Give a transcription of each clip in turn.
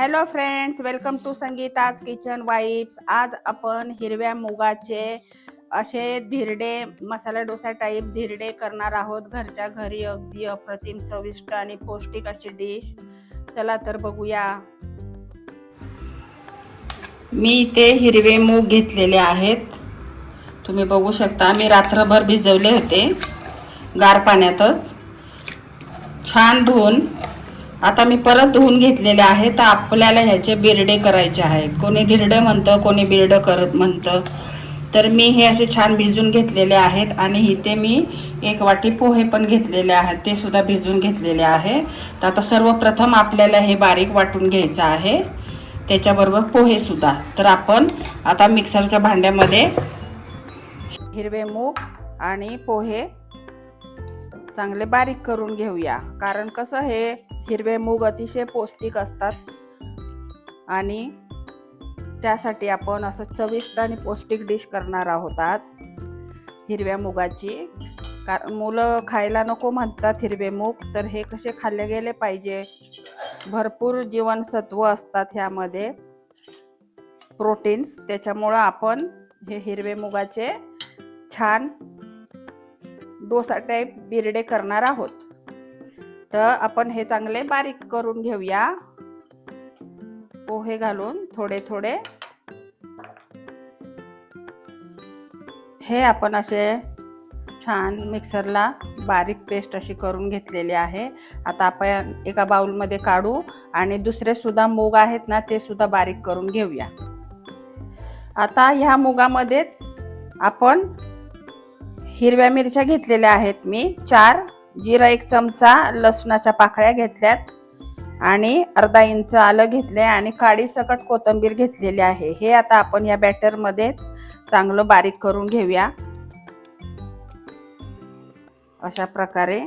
Hello friends welcome to Sangeeta's kitchen vibes आज आपण हिरव्या मुगाचे असे धिरडे मसाला डोसा टाईप धिरडे करणार आहोत. घरच्या घरी अगदी अप्रतिम चविष्ट आणि पौष्टिक अशी डिश चला तर बघूया. मी इथे हिरवे मूग घेतलेले आहेत. तुम्ही बघू शकता मी रात्रभर भिजवले होते. गार पाण्यातच. छान धुवून आता मी परत धुवून घेतलेले आहे तर आपल्याला ह्याचे बिरडे करायचे आहेत. कोणी धिरडे म्हणतं कोणी बिरडं कर म्हणतं. तर मी हे असे छान भिजून घेतलेले आहेत आणि इथे मी एक वाटी पोहे पण घेतलेले आहेत. ते सुद्धा भिजून घेतलेले आहे. तर आता सर्वप्रथम आपल्याला हे बारीक वाटून घ्यायचं आहे. त्याच्याबरोबर पोहेसुद्धा तर आपण आता मिक्सरच्या भांड्यामध्ये हिरवे मूग आणि पोहे चांगले बारीक करून घेऊया. कारण कसं हे हिरवे मूग अतिशय पौष्टिक असतात. आणि त्यासाठी आपण असं चविष्ट आणि पौष्टिक डिश करणार आहोत आज. हिरव्या मुगाची. कारण मुलं खायला नको म्हणतात हिरवे मूग तर हे कसे खाल्ले गेले पाहिजे? भरपूर जीवनसत्व असतात ह्यामध्ये. प्रोटीन्स. त्याच्यामुळं आपण हे हिरवे मुगाचे छान डोसा टाईप बिरडे करणार आहोत. तर आपण हे चांगले बारीक करून घेऊया. पोहे घालून थोडे थोडे. हे आपण असे छान मिक्सरला बारीक पेस्ट अशी करून घेतलेली आहे. आता आपण एका बाउलमध्ये काढू आणि दुसरे सुद्धा मूग आहेत ना ते सुद्धा बारीक करून घेऊया. आता ह्या मुगामध्येच आपण हिरव्या मिरच्या घेतलेल्या आहेत मी चार जिरा एक चमचा लसणाच्या पाकळ्या घेतल्यात आणि अर्धा इंच आलं घेतले आणि काळी सकट कोथिंबीर घेतलेली आहे. हे आता आपण या बॅटरमध्येच चांगलं बारीक करून घेऊया. अशा प्रकारे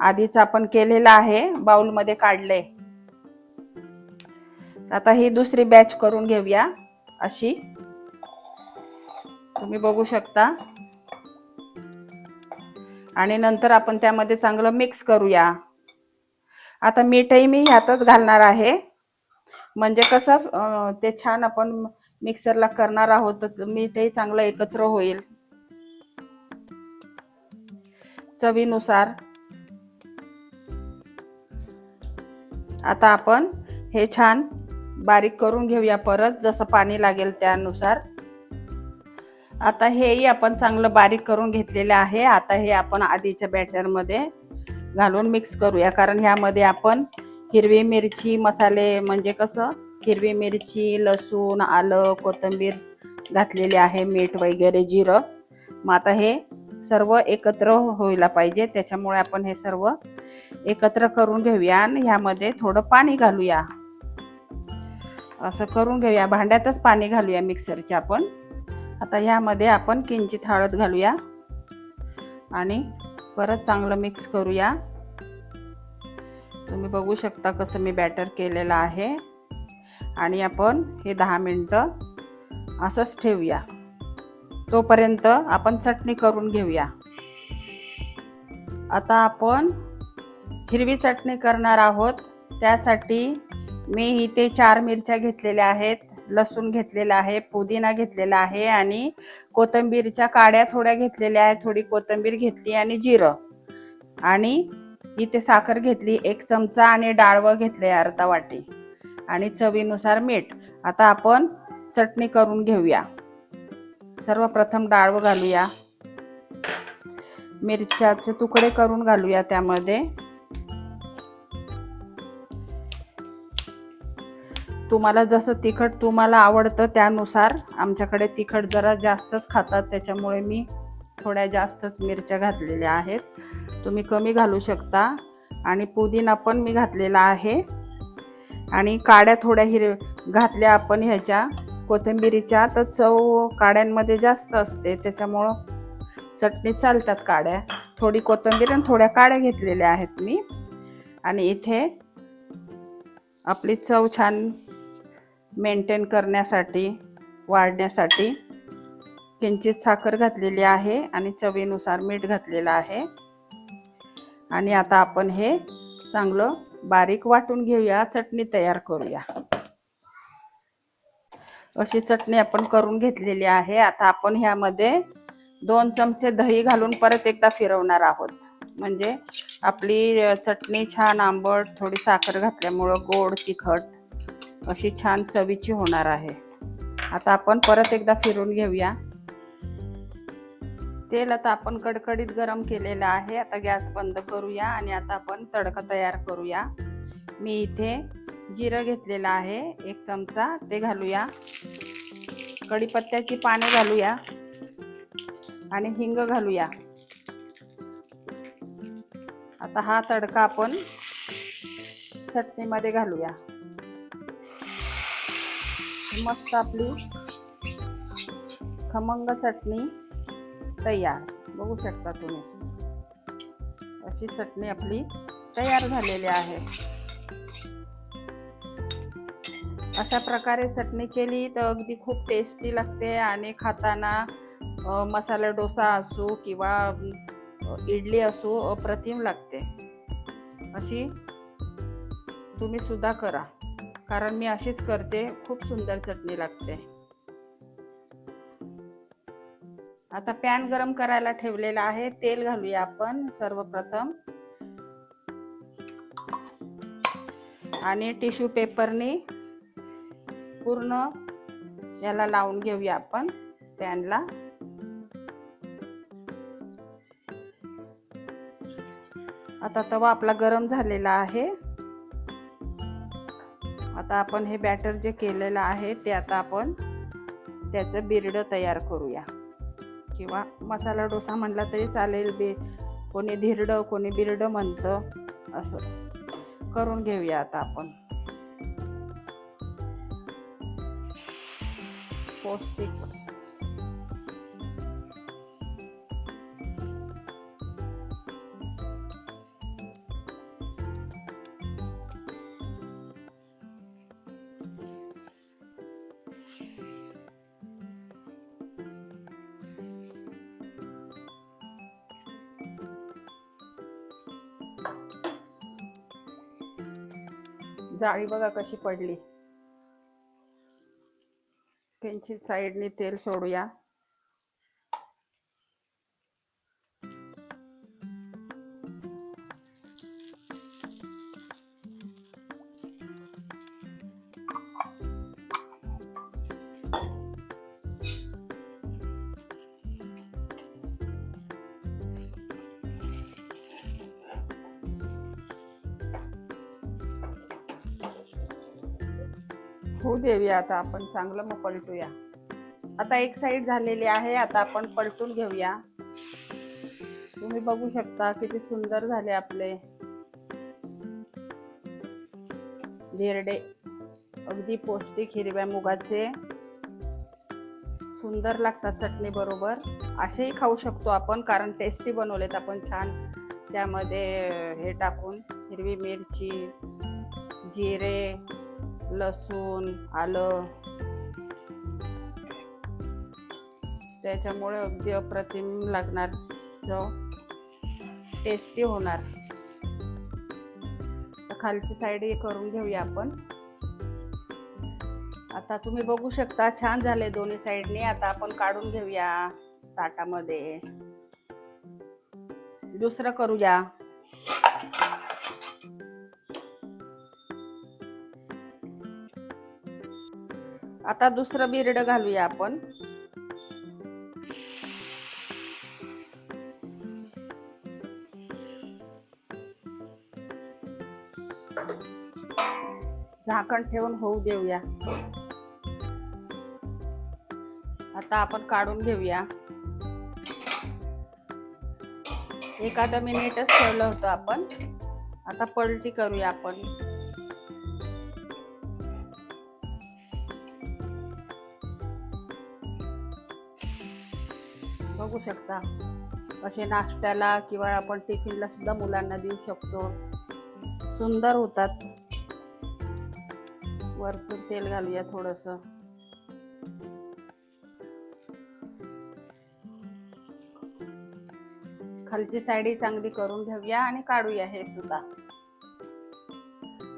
आधीच आपण केलेलं आहे. बाउलमध्ये काढले आता ही दुसरी बॅच करून घेऊया अशी. तुम्ही बघू शकता. आणि नंतर आपण त्यामध्ये चांगलं मिक्स करूया. आता मीठही मी ह्यातच घालणार आहे. म्हणजे कसं ते छान आपण मिक्सरला करणार आहोत तर मीठही चांगलं एकत्र होईल. चवीनुसार. आता आपण हे छान बारीक करून घेऊया परत जसं पाणी लागेल त्यानुसार. आता हेही आपण चांगलं बारीक करून घेतलेलं आहे. आता हे आपण आधीच्या बॅटरमध्ये घालून मिक्स करूया. कारण ह्यामध्ये आपण हिरवी मिरची मसाले म्हणजे कसं हिरवी मिरची लसूण आलं कोथिंबीर घातलेले आहे मीठ वगैरे जिरं. मग आता हे सर्व एकत्र व्हायला पाहिजे. त्याच्यामुळे आपण हे सर्व एकत्र करून घेऊया आणि ह्यामध्ये थोडं पाणी घालूया. असं करून घेऊया. भांड्यातच पाणी घालूया मिक्सरच्या आपण. आता ह्यामध्ये आपण किंचित हळद घालूया. आणि परत चांगलं मिक्स करूया. तुम्ही बघू शकता कसं मी बॅटर केलेलं आहे. आणि आपण हे दहा मिनटं असंच ठेवूया. तोपर्यंत आपण चटणी करून घेऊया. आता आपण हिरवी चटणी करणार आहोत. त्यासाठी मी इथे चार मिरच्या घेतलेल्या आहेत. लसूण घेतलेला आहे पुदिना घेतलेला आहे आणि कोथिंबीरच्या काड्या थोड्या घेतलेल्या आहेत. थोडी कोथिंबीर घेतली आणि जिरं. आणि इथे साखर घेतली एक चमचा आणि डाळवं घेतले अर्धा वाटी. आणि चवीनुसार मीठ. आता आपण चटणी करून घेऊया. सर्वप्रथम डाळवं घालूया. मिरच्याचे तुकडे करून घालूया त्यामध्ये. तुम्हाला जसं तिखट तुम्हाला आवडतं त्यानुसार आमच्याकडे तिखट जरा जास्तच खातात. त्याच्यामुळे मी थोड्या जास्तच मिरच्या घातलेल्या आहेत. तुम्ही कमी घालू शकता. आणि पुदिना पण मी घातलेला आहे. आणि काड्या थोड्या हिर घातल्या आपण ह्याच्या. कोथिंबिरीच्या तर चव काड्यांमध्ये जास्त असते. त्याच्यामुळं चटणी चालतात काड्या. थोडी कोथिंबीर आणि थोड्या काड्या घेतलेल्या आहेत मी. आणि इथे आपली चव छान मेंटेन करण्यासाठी वाढण्यासाठी किंचित साखर घातलेली आहे आणि चवीनुसार मीठ घातलेलं आहे. आणि आता आपण हे चांगलं बारीक वाटून घेऊया चटणी तयार करूया. अशी चटणी आपण करून घेतलेली आहे. आता आपण ह्यामध्ये दोन चमचे दही घालून परत एकदा फिरवणार आहोत. म्हणजे आपली चटणी छान आंबट थोडी साखर घातल्यामुळं गोड तिखट अशी छान चवीची होणार आहे. आता आपण परत एकदा फिरून घेऊया. तेल आता आपण कडकडीत गरम केलेलं आहे. आता गॅस बंद करूया आणि आता आपण तडका तयार करूया. मी इथे जिरं घेतलेलं आहे एक चमचा. ते घालूया. कढीपत्त्याची पाने घालूया. आणि हिंग घालूया. आता हा तडका आपण चटणीमध्ये घालूया. मस्त आपली खमंग चटणी तयार. बघू शकता तुम्ही. अशी चटणी आपली तयार झालेली आहे. अशा प्रकारे चटणी केली तर अगदी खूप टेस्टी लागते आणि खाताना मसाला डोसा असो किंवा इडली असो अप्रतिम लागते. अशी तुम्ही सुद्धा करा. कारण मी अशीच करते खूप सुंदर चटणी लागते. आता पॅन गरम करायला ठेवलेला आहे तेल घालूया आपण सर्वप्रथम. आणि टिश्यू पेपरनी पूर्ण याला लावून घेऊया आपण पॅनला. आता तवा आपला गरम झालेला आहे. आता आपण हे बॅटर जे केलेलं आहे ते आता आपण त्याचं बिरडं तयार करूया. किंवा मसाला डोसा म्हणला तरी चालेल बे. कोणी धिरडं कोणी बिरडं म्हणतं असं करून घेऊया आता आपण. पौष्टिक जाळी बघा कशी पडली. त्यांची साईडने तेल सोडूया. होऊ देऊया आता आपण चांगलं मग पलटूया. आता एक साईड झालेली आहे आता आपण पलटून घेऊया. तुम्ही बघू शकता किती सुंदर झाले आपले. धिरडे अगदी पौष्टिक हिरव्या मुगाचे. सुंदर लागतात चटणी बरोबर. असेही खाऊ शकतो आपण कारण टेस्टी बनवलेत आपण छान. त्यामध्ये हे टाकून हिरवी मिरची जिरे लसूण आलं. त्याच्यामुळे अगदी अप्रतिम लागणार चव टेस्टी होणार खालची साईड हे करून घेऊया आपण. आता तुम्ही बघू शकता छान झाले दोन्ही साईडने आता आपण काढून घेऊया ताटामध्ये. दुसरं करूया. आता दुसरं बिरड घालूया आपण. झाकण ठेवून होऊ देऊया. आता आपण काढून घेऊया. एखादा मिनिटच ठेवलं होतं आपण. आता पलटी करूया आपण. टाकू शकता. असे नाश्त्याला किंवा आपण टिफिनला सुद्धा मुलांना देऊ शकतो. सुंदर होतात. वरतून तेल घालूया थोडस. खालची साईड चांगली करून घेऊया आणि काढूया हे सुद्धा.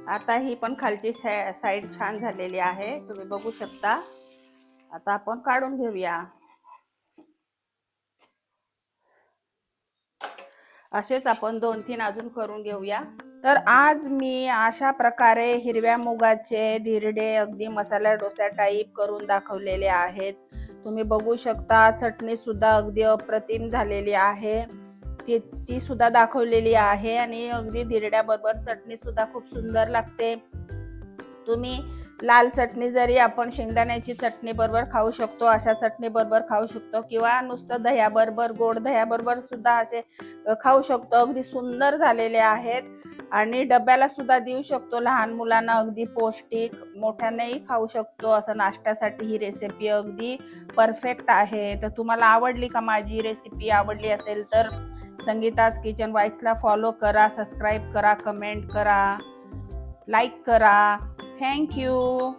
आता ही पण खालची साईड छान झालेली आहे. तुम्ही बघू शकता. आता आपण काढून घेऊया. असेच आपण दोन तीन अजून करून घेऊया. तर आज मी अशा प्रकारे हिरव्या मुगाचे धिरडे अगदी मसाला डोसा टाईप करून दाखवलेले आहेत. तुम्ही बघू शकता चटणी सुद्धा अगदी अप्रतिम झालेली आहे. ती ती सुद्धा दाखवलेली आहे आणि अगदी धिरड्याबरोबर चटणी सुद्धा खूप सुंदर लागते. तुम्ही लाल चटणी जरी आपण शेंगदाण्याची चटणी बरोबर खाऊ शकतो अशा चटणी बरोबर खाऊ शकतो किंवा नुसतं दह्याबरोबर गोड दह्याबरोबर सुद्धा असे खाऊ शकतो. अगदी सुंदर झालेले आहेत आणि डब्याला सुद्धा देऊ शकतो. लहान मुलांना अगदी पौष्टिक मोठ्यानेही खाऊ शकतो. असं नाश्त्यासाठी ही रेसिपी अगदी परफेक्ट आहे. तर तुम्हाला आवडली का माझी रेसिपी आवडली असेल तर संगीताज किचन वाईक्सला फॉलो करा सबस्क्राईब करा कमेंट करा लाईक करा. Thank you.